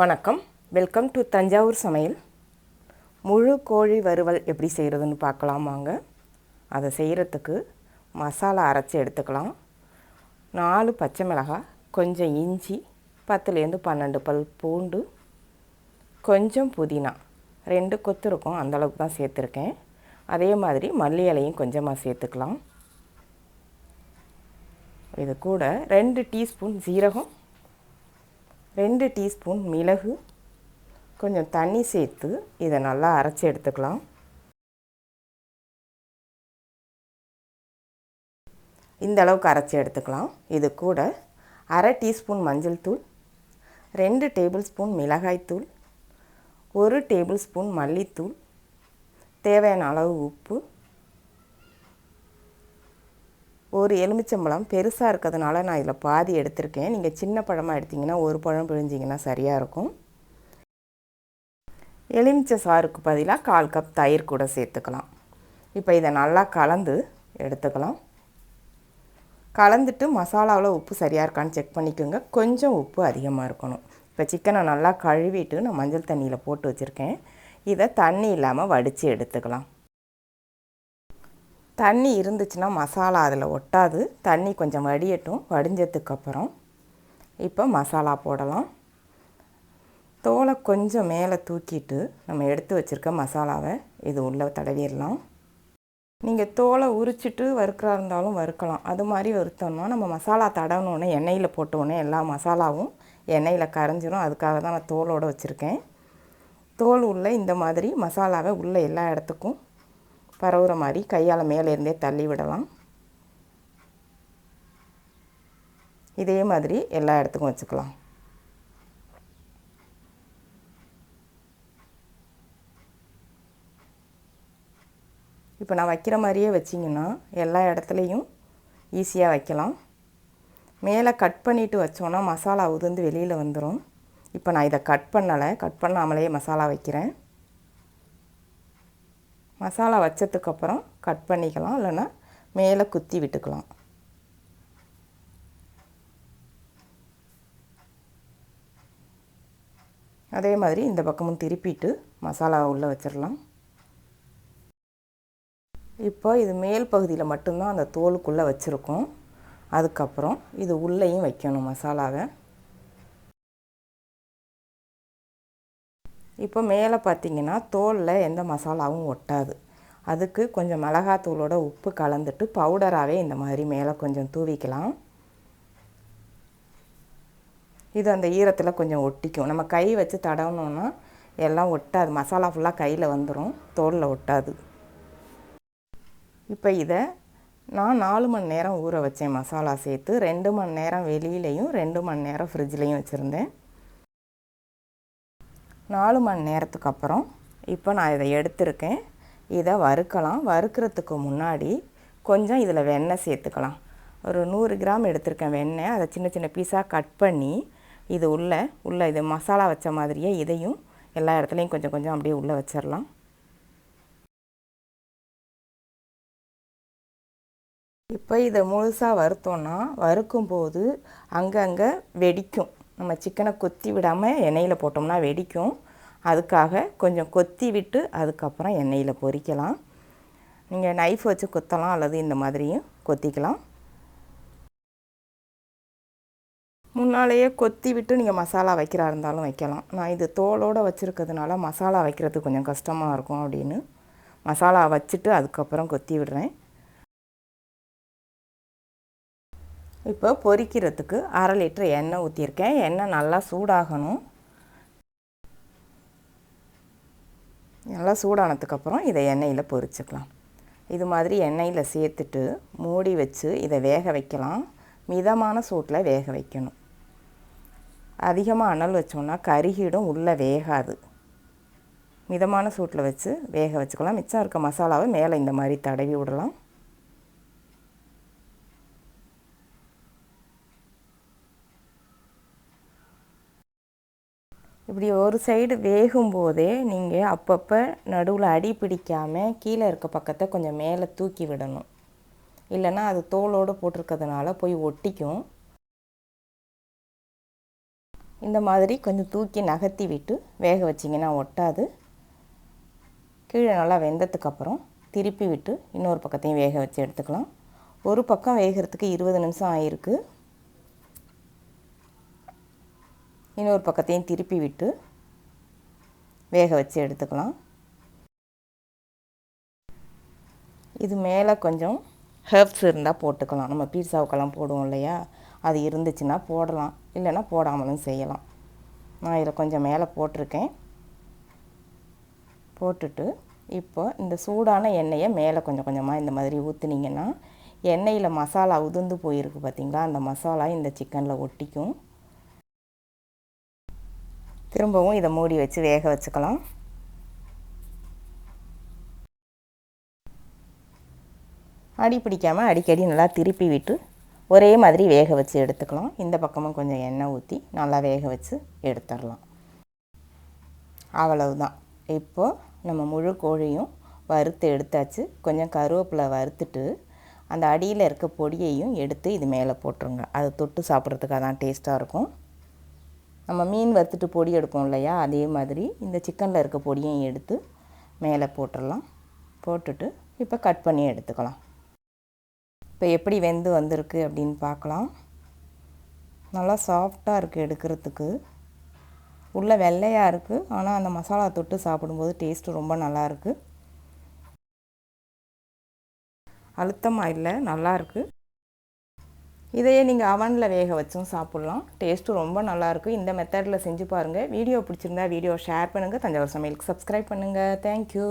வணக்கம். Welcome to Thanjavur சமையல். முழு கோழி வறுவல் எப்படி செய்கிறதுன்னு பார்க்கலாம் வாங்க. அதை செய்கிறதுக்கு மசாலா அரைச்சி எடுத்துக்கலாம். நாலு பச்சை மிளகாய் கொஞ்சம் இஞ்சி பத்துலேருந்து பன்னெண்டு பல் பூண்டு கொஞ்சம் புதினா. ரெண்டு கொத்து இருக்கும் அந்தளவுக்கு தான் சேர்த்துருக்கேன். அதே மாதிரி மல்லி இலையும் கொஞ்சமாக சேர்த்துக்கலாம். இது கூட ரெண்டு டீஸ்பூன் ஜீரகம் ரெண்டு டீஸ்பூன் மிளகு கொஞ்சம் தண்ணி சேர்த்து இதை நல்லா அரைச்சி எடுத்துக்கலாம். இந்த அளவுக்கு அரைச்சி எடுத்துக்கலாம். இது கூட அரை டீஸ்பூன் மஞ்சள் தூள் ரெண்டு டேபிள் ஸ்பூன் மிளகாய்த்தூள் ஒரு டேபிள் ஸ்பூன் மல்லித்தூள் தேவையான அளவு உப்பு ஒரு எலுமிச்சம்பழம் பெருசாக இருக்கிறதுனால நான் இதில் பாதி எடுத்திருக்கேன். நீங்கள் சின்ன பழமாக எடுத்திங்கன்னா ஒரு பழம் பிழிஞ்சிங்கன்னா சரியாக இருக்கும். எலுமிச்சை சாருக்கு பதிலாக கால் கப் தயிர் கூட சேர்த்துக்கலாம். இப்போ இதை நல்லா கலந்து எடுத்துக்கலாம். கலந்துட்டு மசாலாவில் உப்பு சரியாக இருக்கான்னு செக் பண்ணிக்கோங்க. கொஞ்சம் உப்பு அதிகமாக இருக்கணும். இப்போ சிக்கனை நல்லா கழுவிட்டு நான் மஞ்சள் தண்ணியில் போட்டு வச்சுருக்கேன். இதை தண்ணி இல்லாமல் வடித்து எடுத்துக்கலாம். தண்ணி இருந்துச்சுன்னா மசாலா அதில் ஒட்டாது. தண்ணி கொஞ்சம் வடியட்டும். வடிஞ்சதுக்கப்புறம் இப்போ மசாலா போடலாம். தோலை கொஞ்சம் மேலே தூக்கிட்டு நம்ம எடுத்து வச்சுருக்க மசாலாவை இது உள்ளே தடவிடலாம். நீங்கள் தோலை உரிச்சிட்டு வறுக்கிறா இருந்தாலும் வறுக்கலாம். அது மாதிரி வறுத்தோம்னா நம்ம மசாலா தடவினோடனே எண்ணெயில் போட்டோடனே எல்லா மசாலாவும் எண்ணெயில் கரைஞ்சிரும். அதுக்காக தான் நான் தோலோடு வச்சுருக்கேன். தோல் உள்ளே இந்த மாதிரி மசாலாவை உள்ளே எல்லா இடத்துக்கும் பரவுற மாதிரி கையால் மேலே இருந்தே தள்ளி விடலாம். இதே மாதிரி எல்லா இடத்துக்கும் வச்சுக்கலாம். இப்போ நான் வைக்கிற மாதிரியே வச்சிங்கன்னா எல்லா இடத்துலையும் ஈஸியாக வைக்கலாம். மேலே கட் பண்ணிவிட்டு வச்சோன்னா மசாலா உதிர்ந்து வெளியில் வந்துடும் இப்போ நான் இதை கட் பண்ணலை. கட் பண்ணாமலே மசாலா வைக்கிறேன். மசாலா வச்சதுக்கப்புறம் கட் பண்ணிக்கலாம் இல்லைன்னா மேலே குத்தி விட்டுக்கலாம். அதே மாதிரி இந்த பக்கமும் திருப்பிட்டு மசாலா உள்ளே வச்சிடலாம். இப்போ இது மேல் பகுதியில் மட்டும்தான் அந்த தோலுக்குள்ளே வச்சுருக்கோம். அதுக்கப்புறம் இது உள்ளேயும் வைக்கணும் மசாலாவை. இப்போ மேலே பார்த்தீங்கன்னா தோலில் எந்த மசாலாவும் ஒட்டாது. அதுக்கு கொஞ்சம் மிளகாத்தூளோட உப்பு கலந்துட்டு பவுடராகவே இந்த மாதிரி மேலே கொஞ்சம் தூவிக்கலாம். இது அந்த ஈரத்தில் கொஞ்சம் ஒட்டிக்கும். நம்ம கை வச்சு தடவினோன்னா எல்லாம் ஒட்டாது. மசாலா ஃபுல்லாக கையில் வந்துடும் தோலில் ஒட்டாது. இப்போ இதை நான் நாலு மணி நேரம் ஊற வச்சேன் மசாலா சேர்த்து. ரெண்டு மணி நேரம் வெளியிலையும் ரெண்டு மணி நேரம் ஃப்ரிட்ஜ்லேயும் வச்சுருந்தேன். நாலு மணி நேரத்துக்கு அப்புறம் இப்போ நான் இதை எடுத்திருக்கேன். இதை வறுக்கலாம். வறுக்கிறதுக்கு முன்னாடி கொஞ்சம் இதில் வெண்ணெய் சேர்த்துக்கலாம். ஒரு நூறு கிராம் எடுத்திருக்கேன் வெண்ணெய். அதை சின்ன சின்ன பீஸாக கட் பண்ணி இது உள்ளே உள்ளே இது மசாலா வச்ச மாதிரியே இதையும் எல்லா இடத்துலையும் கொஞ்சம் கொஞ்சம் அப்படியே உள்ளே வச்சிடலாம். இப்போ இதை முழுசாக வறுத்தோன்னா வறுக்கும்போது அங்கங்கே வெடிக்கும். நம்ம சிக்கனை கொத்தி விடாமல் எண்ணெயில் போட்டோம்னா வெடிக்கும். அதுக்காக கொஞ்சம் கொத்தி விட்டு அதுக்கப்புறம் எண்ணெயில் பொரிக்கலாம் நீங்கள் நைஃப் வச்சு கொத்தலாம் அல்லது இந்த மாதிரியும் கொத்திக்கலாம். முன்னாலேயே கொத்தி விட்டு நீங்கள் மசாலா வைக்கிறா இருந்தாலும் வைக்கலாம். நான் இது தோலோடு வச்சுருக்கிறதுனால மசாலா வைக்கிறது கொஞ்சம் கஷ்டமாக இருக்கும் அப்படின்னு. மசாலா வச்சுட்டு அதுக்கப்புறம் கொத்தி விடுறேன். இப்போ பொரிக்கிறதுக்கு அரை லிட்டர் எண்ணெய் ஊற்றிருக்கேன் எண்ணெய் நல்லா சூடாகணும். நல்லா சூடானதுக்கப்புறம் இதை எண்ணெயில் பொரிச்சுக்கலாம். இது மாதிரி எண்ணெயில் சேர்த்துட்டு மூடி வச்சு இதை வேக வைக்கலாம். மிதமான சூட்டில் வேக வைக்கணும். அதிகமாக அனல் வச்சோன்னா கருகிடும் உள்ளே வேகாது. மிதமான சூட்டில் வச்சு வேக வச்சுக்கலாம். மிச்சம் இருக்க மசாலாவை மேலே இந்த மாதிரி தடவி விடலாம். இப்படி ஒரு சைடு வேகும்போதே நீங்கள் அப்பப்போ நடுவில் அடி பிடிக்காமல் கீழே இருக்க பக்கத்தை கொஞ்சம் மேலே தூக்கி விடணும். இல்லைன்னா அது தோலோடு போட்டிருக்கிறதுனால போய் ஒட்டிக்கும். இந்த மாதிரி கொஞ்சம் தூக்கி நகர்த்தி விட்டு வேக வச்சிங்கன்னா ஒட்டாது. கீழே நல்லா வெந்ததுக்கப்புறம் திருப்பி விட்டு இன்னொரு பக்கத்தையும் வேக வச்சு எடுத்துக்கலாம். ஒரு பக்கம் வேகிறதுக்கு இருபது நிமிஷம் ஆகிருக்கு இன்னொரு பக்கத்தையும் திருப்பி விட்டு வேக வச்சு எடுத்துக்கலாம். இது மேலே கொஞ்சம் ஹெர்ப்ஸ் இருந்தால் போட்டுக்கலாம். நம்ம பீட்சாவுக்கெல்லாம் போடுவோம் இல்லையா? அது இருந்துச்சுன்னா போடலாம். இல்லைன்னா போடாமலும் செய்யலாம். நான் இதில் கொஞ்சம் மேலே போட்டிருக்கேன். போட்டுட்டு இப்போ இந்த சூடான எண்ணெயை மேலே கொஞ்சம் கொஞ்சமாக இந்த மாதிரி ஊற்றுனீங்கன்னா எண்ணெயில் மசாலா உதிர்ந்து போயிருக்கு பார்த்திங்களா? அந்த மசாலா இந்த சிக்கனில் ஒட்டிக்கும். திரும்பவும் இதை மூடி வச்சு வேக வச்சுக்கலாம். அடி பிடிக்காமல் அடிக்கடி நல்லா திருப்பி விட்டு ஒரே மாதிரி வேக வச்சு எடுத்துக்கலாம். இந்த பக்கமும் கொஞ்சம் எண்ணெய் ஊற்றி நல்லா வேக வச்சு எடுத்துடலாம். அவ்வளவுதான். இப்போது நம்ம முழு கோழியும் வறுத்து எடுத்தாச்சு. கொஞ்சம் கருவேப்பிலை வறுத்துட்டு அந்த அடியில் இருக்க பொடியையும் எடுத்து இது மேலே போட்டுருங்க. அது தொட்டு சாப்பிட்றதுக்காக தான் டேஸ்ட்டாக இருக்கும். நம்ம மீன் வறுத்துட்டு பொடி எடுப்போம் இல்லையா? அதே மாதிரி இந்த சிக்கனில் இருக்க பொடியையும் எடுத்து மேலே போட்டுடலாம். போட்டுட்டு இப்போ கட் பண்ணி எடுத்துக்கலாம். இப்போ எப்படி வெந்து வந்திருக்கு அப்படின்னு பார்க்கலாம். நல்லா சாஃப்டாக இருக்குது எடுக்கிறதுக்கு. உள்ளே வெள்ளையாக இருக்குது ஆனால் அந்த மசாலா தொட்டு சாப்பிடும்போது டேஸ்ட்டு ரொம்ப நல்லாயிருக்கு அழுத்தமாக இல்லை நல்லாயிருக்கு இதையே நீங்கள் அவனில் வேக வச்சும் சாப்பிட்லாம். டேஸ்ட்டு ரொம்ப நல்லாயிருக்கும் இந்த மெத்தடில் செஞ்சு பாருங்கள் வீடியோ பிடிச்சிருந்தா வீடியோ ஷேர் பண்ணுங்கள் தஞ்சாவூர் சமையலுக்கு சப்ஸ்கிரைப் பண்ணுங்கள் தேங்க்யூ